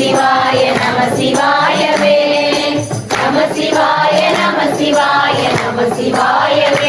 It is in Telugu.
சிவாய நம சிவாயவே. நம சிவாய நம சிவாய நம சிவாயவே.